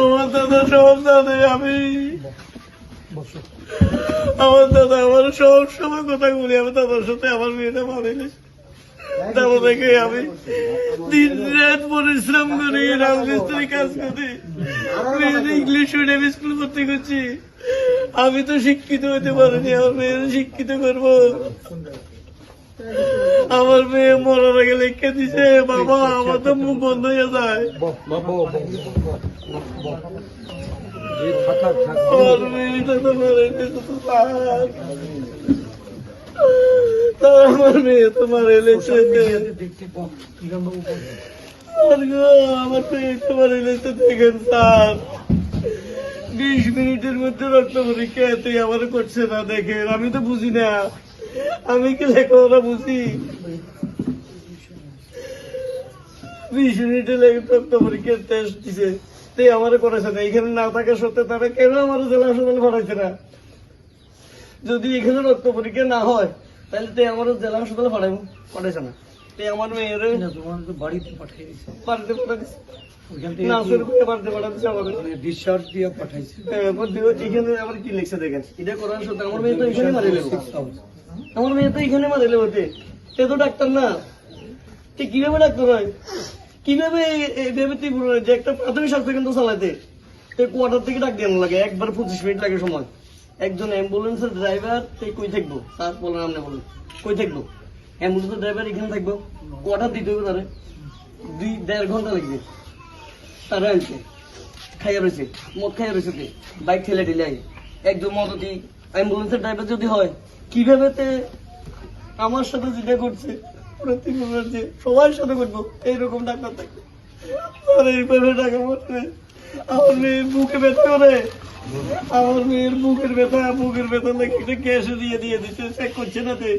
আমার দাদা সব আমি আমার দাদা আমার সব সময় কথা বলি আমার দাদার সাথে আমার মেয়েটা মানিনি তারপর থেকে আমি দিন রাত পরিশ্রম করি, রাজমিস্ত্রি কাজ করি। ইংলিশ মিডিয়াম স্কুল ভর্তি করছি। আমি তো শিক্ষিত হতে পারিনি, আমার মেয়ের শিক্ষিত করব। আমার মেয়ে মরার আগে লিখে দিছে বাবা আমার তো মুখ বন্ধ হয়ে যায়। আমার মেয়েটা তো মারা তার। তার আমার মেয়ে তো মারা গেছে। আমার মেয়ে তো মারা গেছে দেখেন স্যার। বিশ মিনিটের মধ্যে রক্ত পরীক্ষা এতই আমার করছে না দেখেন। আমি তো বুঝি না। আমি কি লেখাপড়া বুঝি? বিশ মিনিটে রক্ত পরীক্ষার টেস্ট দিছে। তাই আমার করেছে না এখানে না থাকা সত্ত্বে তারা কেন আমার জেলা হাসপাতালে পাঠাইছে না? যদি এখানে রক্ত পরীক্ষা না হয় তাহলে তাই আমার জেলা হাসপাতালে পাঠাইবো পাঠাইছে না। তাই আমার মেয়ের বাড়িতে পাঠিয়ে দিছে। বাড়িতে পাঠাইছে। এরপর দিও- এখানে আবার কি লিখছে দেখেন। এটা করার সাথে আমার মেয়ে তো এখানে মারি আমার মেয়ে তো এখানে মারি লেবো সে তো ডাক্তার না। সে কীভাবে ডাক্তার হয়? কীভাবে এই- এইভাবে তীব্র যে একটা প্রাথমিক স্বাস্থ্য কেন্দ্র চালাতে এই কোয়ার্টার থেকে ডাক দিয়ে লাগে, একবার পঁচিশ মিনিট লাগে সময়। একজন অ্যাম্বুলেন্সের ড্রাইভার সে কই থাকব? স্যার বলেন, আপনি বলেন। কই থাকব? অ্যাম্বুলেন্সের ড্রাইভার এখানে থাকব। কোয়ার্টার দিতে হবে তারে। দুই, দেড় ঘণ্টা লাগবে। তারা আনছে খাইয়া রয়েছে। মদ খাইয়া রয়েছে বাইক ঠেলে আই একদম মদতি অ্যাম্বুলেন্সের ড্রাইভার যদি হয়, কীভাবে আমার সাথে যেটা করছে সবার সাথে করব, এইরকম ডাক্তার থাকবে এইভাবে মেয়ের করে। আমার মেয়ের দিয়ে দিয়ে দিচ্ছে চেক করছে না তে।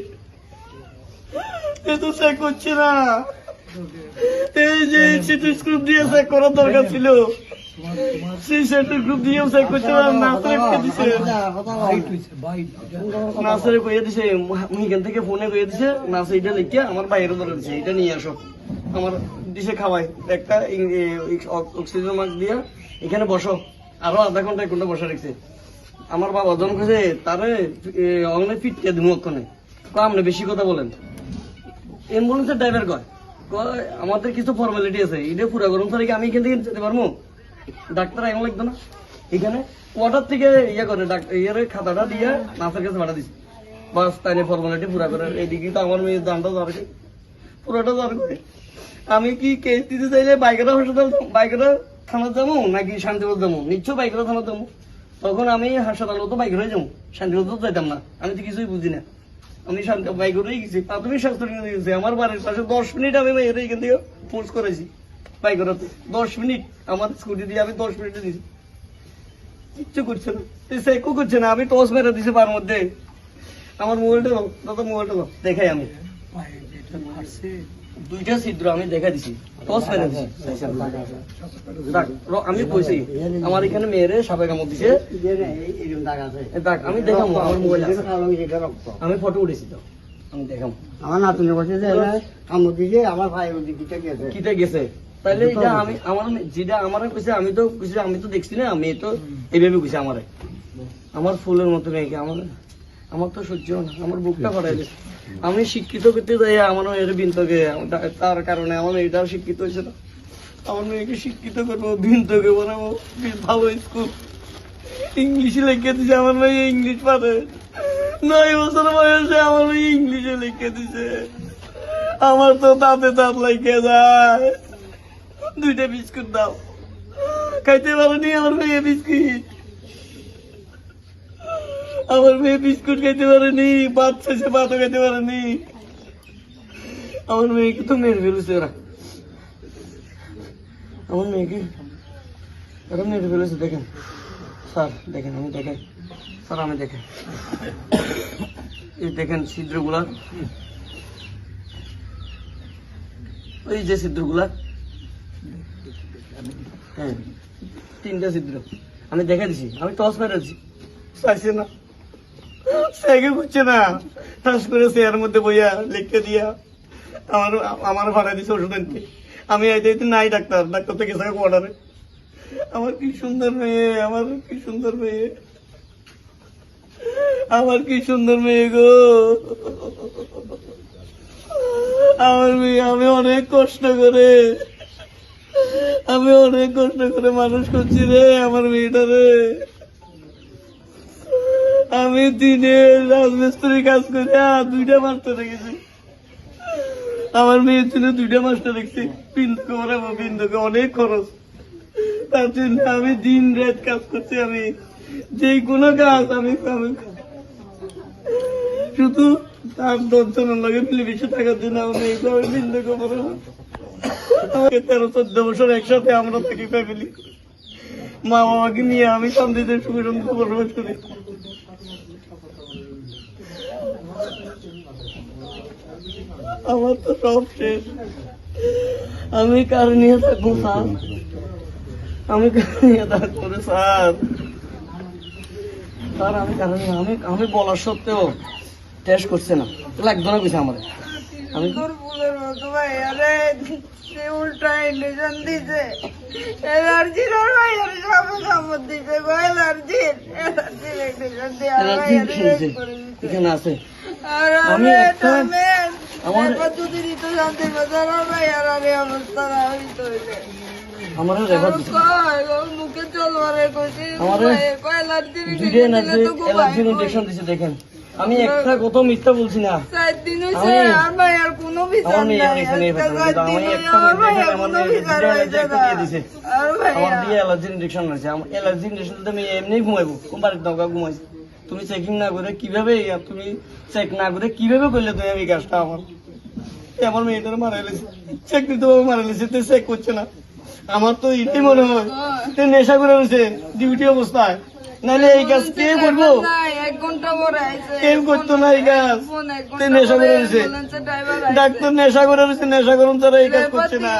তো চেক করছে না। এই যে স্ক্রুপ দিয়ে চেক করার দরকার ছিল। সেই সেন্টার গ্রুপ দিয়েও দিছে। দিছে এখান থেকে ফোনে কইয়া দিছে এটা লিখে আমার বাইরে ধরে দিছে এটা নিয়ে আসো। আমার দিছে খাওয়াই একটা অক্সিজেন মাস্ক দিয়া এখানে বসো। আরও আধা ঘণ্টা এক ঘণ্টা বসে রেখেছে। আমার বাবা জন কাছে তারে ফিটকে দিমু ওখানে আপনি বেশি কথা বলেন। অ্যাম্বুলেন্সের ড্রাইভার কয় কয় আমাদের কিছু ফর্মালিটি আছে এটা পুরা গরম তারিখে আমি এখান থেকে যেতে পারব? ডাক্তার এমন লাগতো না। এখানে কোয়ার্টার থেকে ইয়ে করে ইয়ের খাতাটা দিয়ে নার্সের কাছে পাঠা দিচ্ছে বাস তাই ফর্মালিটি পুরা করে, এইদিকে তো আমার মেয়ের দামটা দরকার পুরোটা দরকার আমি কি কেস দিতে চাইলে বাইকেরা হাসপাতাল বাইকেরা থানা যাব নাকি শান্তিপুর যাব? নিশ্চয় বাইকেরা থানা যাব। তখন আমি হাসপাতাল তো বাইকের হয়ে যাব, শান্তিপুর তো যাইতাম না। আমি তো কিছুই বুঝি না। আমি শান্তি বাইকেরই গেছি, প্রাথমিক স্বাস্থ্য কেন্দ্রে গেছি। আমার বাড়ির পাশে দশ মিনিট আমি বাইরে এখান থেকে পোস্ট করেছি দশ মিনিট। আমার স্কুটি দিয়ে আমি দশ মিনিটে দিয়েছি কিচ্ছু করছে না। সেকও করছে না আমি টস মেরে দিছি পার মধ্যে। আমার মোবাইলটা দাও দাদা মোবাইলটা দাও। দেখাই আমি। দুইটা ছিদ্র আমি দেখা দিছি। টস মেরে দিছি। আমি কইছি আমার এখানে মেয়েরে সাপে কামড় দিছে। আমি দেখাম আমার মোবাইল আমি ফটো উঠেছি তো। আমি দেখাম। আমার নাতনি বসে যে কামড় দিছে আমার ভাই ওদিকে গেছে। কিতে গেছে? তাইলে এটা আমি আমার যেটা আমার কইছে আমি তো কইছি আমি তো দেখছি না আমি তো এইভাবে কইছে আমারে আমার ফুলের মতো মেয়েকে আমার আমার তো সহ্য হয় না আমার বুকটা ফাটাই আমি শিক্ষিত করতে যাই আমার মেয়ের বিন্তকে তার কারণে আমার মেয়েটাও শিক্ষিত হয়েছে না আমার মেয়েকে শিক্ষিত করব বিন্তকে বানাবো ভালো স্কুল ইংলিশে লিখে দিছে আমার মেয়ে ইংলিশ পারে নয় বছর বয়সে আমার মেয়ে ইংলিশে লিখে দিছে আমার তো তাতে তাঁত লাগে যায় দুইটা বিস্কুট দাও। খাইতে পারেনি আমার মেয়ে বিস্কুট? আমার মেয়ে বিস্কুট খাইতে পারেনি ভাত চাইছে ভাতও খাইতে পারেনি আমার মেয়েকে তো মেরে ফেলেছে ওরা। আমার মেয়েকে ওরা মেরে ফেলেছে, দেখেন। স্যার, দেখেন, আমি দেখেন স্যার, আমি দেখেন এই দেখেন ছিদ্রগুলা। ওই যে ছিদ্রগুলা হ্যাঁ তিনটা ছিদ্র। আমি দেখা দিছি, আমি টস মেরেছি চাইছে না। সাইকেল করছে না। টাস করে চেয়ার মধ্যে বইয়া লিখতে দিয়া আমার আমার ভাড়া দিছে ওষুধ আমি এই দিতে নাই ডাক্তার ডাক্তার থেকে গেছে কোয়ার্টারে আমার কি সুন্দর মেয়ে, আমার কি সুন্দর মেয়ে। আমার কি সুন্দর মেয়ে গো। আমার মেয়ে, আমি অনেক কষ্ট করে আমি অনেক কষ্ট করে মানুষ করছি রে, আমার মেয়েটারে আমি দিনে রাজমিস্ত্রি কাজ করে দুইটা মাস্টার রেখেছি আমার মেয়ের জন্য দুইটা মাস্টার রেখেছি বিন্দুকে ওরাবো বিন্দুকে অনেক খরচ। তার জন্য আমি দিন রাত কাজ করছি আমি। যে কোনো কাজ আমি আমি শুধু তার দশজনের লগে মিলেমিশে থাকার জন্য আমি এইভাবে বিন্দুকে ওরাবো তেরো, চোদ্দ বছর একসাথে আমরা ফ্যামিলি মা বাবাকে নিয়ে আমি শান্তিতে সুখে শান্তিতে বসবাস করি। আমার তো সব শেষ। আমি কার নিয়ে থাকব, স্যার? আমি কার নিয়ে থাকব রে, স্যার? স্যার, আমি কারণ আমি আমি বলার সত্ত্বেও টেস্ট করছে না। তাহলে একদমই কইছে আমার। আমি ফুলের মতো ভাই আরে উল্টা ইন্ডিশন দিছে। এলার্জির আর ভাই আর সামনে সামনে দিছে গো এলার্জির। এলার্জির ইন্ডিশন দিয়ে আর ভাই এলার্জি আর খেলছে রেস্ট করে দিছে। এখানে আছে। আর আমি আমি একটা- আমার- আমার যদি দিত শান্তি আর ভাই আর আরে অবস্থা না হইতো হইলে আমার দিছে মুখে চল মারে কইছি আমারে কয় এলার্জির ইন্ডিশন দিলে এনার্জি তো এলার্জির ঘুমাই ইনজেকশন দিছে দেখেন। আমি একটা কত মিথ্যা বলছি না। তুমি চেকিং না করে কীভাবে তুমি চেক না করে কীভাবে করলে তুমি আমি কাজটা আমার? আমার মেয়েটার মারা লেছে। চেক দিতে মারা লেছে। তো চেক করছে না। আমার তো এটাই মনে হয়। নেশা করে রয়েছে। ডিউটি অবস্থায়। নাহলে এই কাজ কে করব? এক ঘণ্টা পরে কেউ করতো না এই কাজ। নেশা করে রয়েছে। ডাক্তার নেশা করে রয়েছে নেশা করুন তারা এই কাজ করছে না।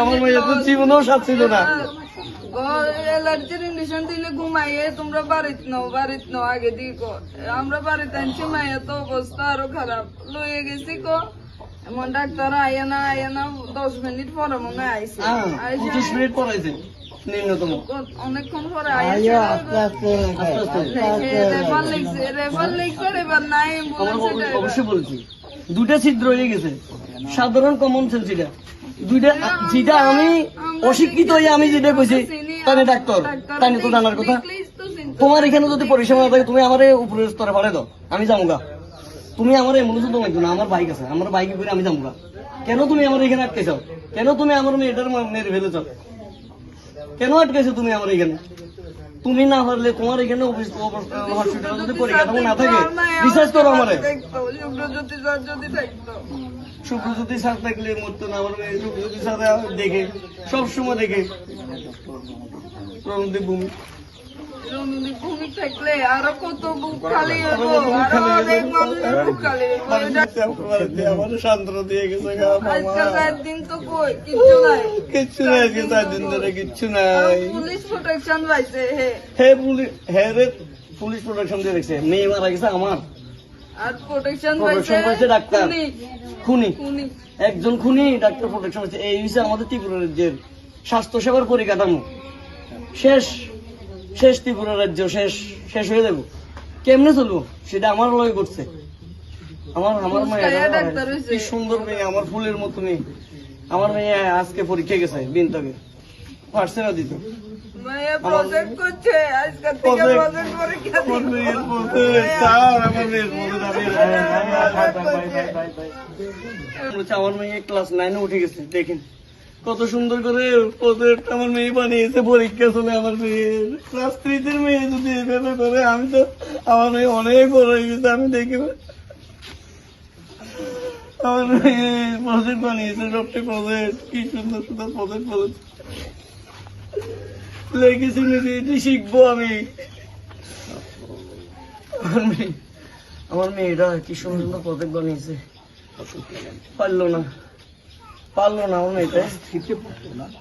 আমার মেয়ে তো জীবনেও স্বাদ ছিল না। ও, ইঞ্জেকশন দিলে ঘুমাইয়ে তোমরা বাড়িত নাও বাড়িত নাও আগে দিয়ে কো আমরা বাড়িতে আনছি মাইয়া তো অবস্থা আরও খারাপ। লইয়ে গেছি কো এমন ডাক্তার আইয়া না আইয়া না দশ মিনিট পরে মনে হয় আইসে হ্যাঁ, আইসে পঁচিশ মিনিট পড়াইছে নিম্নতম। অনেকক্ষণ পরে আইও আস্তে আস্তে আস্তে আস্তে। রেফার লিখছে রেফার লিখছে এবার নাই আমরা অ্যাম্বুলেন্সে অব- অবশ্যই বলছি। দুইটা ছিদ্র হয়ে গেছে। সাধারণ কমন সেন্স এটা। দুইটা যেটা আমি অশিক্ষিত হয়ে আমি যেটা কইছি তাহলে ডাক্তার তাহলে তো জানার কথা। তোমার এখানে যদি পরিষেবা থাকে তুমি আমার উপরের স্তরে পাঠাই দাও আমি যাব তুমি আমার এমন তো লাগবে না আমার বাইক আছে আমার বাইকে করে আমি যাব কেন তুমি আমার এখানে আটকেছ কেন তুমি আমার মেয়েটার মেরে ফেলেছ কেন আটকেছো তুমি আমার এখানে? তুমি না পারলে তোমার এখানে হসপিটালে যদি না থাকে। রিসার্চ করো আমার। শুভ্রজ্যোতি স্যার থাকলে মরতো না, আমার মেয়ে শুক্রজ্যোতি স্যার দেখে, সবসময় দেখে। প্রণদীপ ভূমি। রণদীপ ভূমি থাকলে আরও কত বুক খালি হতো আরও অনেক মানুষের বুক খালি হতো বাড়িতে আমার বাড়িতে আমার সান্ত্বনা দিয়ে গেছে আজকে চার দিন তো কই? কিচ্ছু নাই। কিচ্ছু নাই আজকে চার দিন ধরে কিচ্ছু নাই। পুলিশ প্রোটেকশন পাইছে হে। হে পুলিশ হে রে পুলিশ প্রোটেকশন দিয়ে দেখছে মেয়ে মারা গেছে আমার। আর প্রোটেকশন পাইছে ডাক্তার। খুনি, একজন খুনি ডাক্তার প্রোটেকশন হচ্ছে এই হচ্ছে আমাদের ত্রিপুরা রাজ্যের স্বাস্থ্য সেবার পরিকাঠামো। শেষ। শেষ ত্রিপুরা রাজ্য শেষ শেষ হয়ে যাব। কেমনে চলবো? সেটা আমার লয় করছে। আমার আমার মেয়ে। কি সুন্দর মেয়ে আমার ফুলের মতো মেয়ে। আমার মেয়ে আজকে পরীক্ষা গেছে বিনতাকে। পারছে না দিত। আমার মেয়ে ক্লাস নাইনে উঠে গেছে দেখেন। কত সুন্দর করে আমার মেয়ে বানিয়েছে, পরীক্ষা চলে আমার মেয়ের। ক্লাস থ্রিতে মেয়ে যদি এভাবে করে, আমি তো আমার মেয়ে অনেক বড় হয়ে গেছে, আমি দেখি আমার মেয়ে প্রজেক্ট বানিয়েছে সবটি প্রজেক্ট কি সুন্দর সুন্দর প্রজেক্ট বলেছে লেগেছি নিজে এটি শিখব আমি। আমার মেয়ে, আমার মেয়েটা কি সুন্দর সুন্দর প্রজেক্ট বানিয়েছে। পারল না। পারল না অন্য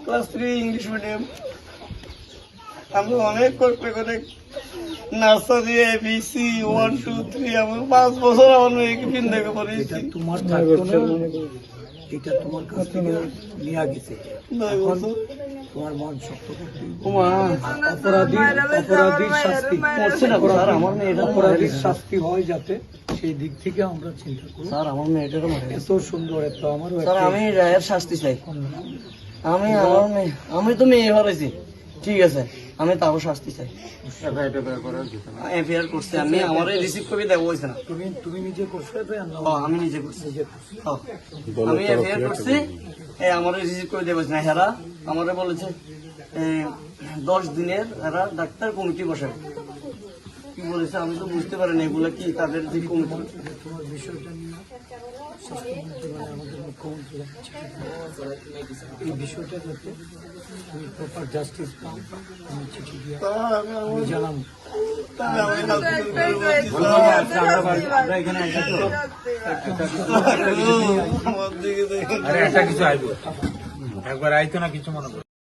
ক্লাস থ্রি ইংলিশ মিডিয়াম আমি অনেক করতে করে nursery A B C one two three আমার পাঁচ বছর আমার মেয়েকে পিন দেখে পড়েছি তোমার এটা তোমার কাছ থেকে নেওয়া গেছে। তোমার মন শক্ত করতে অপরাধী অপরাধীর শাস্তি। করছে না স্যার আমার মেয়েটা অপরাধীর শাস্তি হয় যাতে সেই দিক থেকে আমরা চিন্তা করি। স্যার আমার মেয়েটারও এত সুন্দর এত আমারও আমি রায়ের শাস্তি চাই। আমি আমার মেয়ে আমি তো মেয়ে হারাইছি ঠিক আছে আমি তারও শাস্তি চাই। এফআইআর করছে আমি আমার রিসিভ কপি দেবো হয়েছে না। তুমি তুমি নিজে করছ আমি নিজে করছি। নিজে করছ। ও, আমি এফআইআর করছি এই আমার রিসিভ করে দেবো না। হেরা আমারে বলেছে দশ দিনের এরা ডাক্তার কমিটি বসাবে। কি বলেছে আমি তো বুঝতে পারিনি এগুলো কি তাদের যে কমিটি? স্বাস্থ্যমন্ত্রী মানে আমাদের মুখ্যমন্ত্রী এই বিষয়টা যাতে আমি প্রপার জাস্টিস আমি চিঠি দিয়ে আমি জানাব। একটা কিছু একবার আইতো না কিছু মনে করো।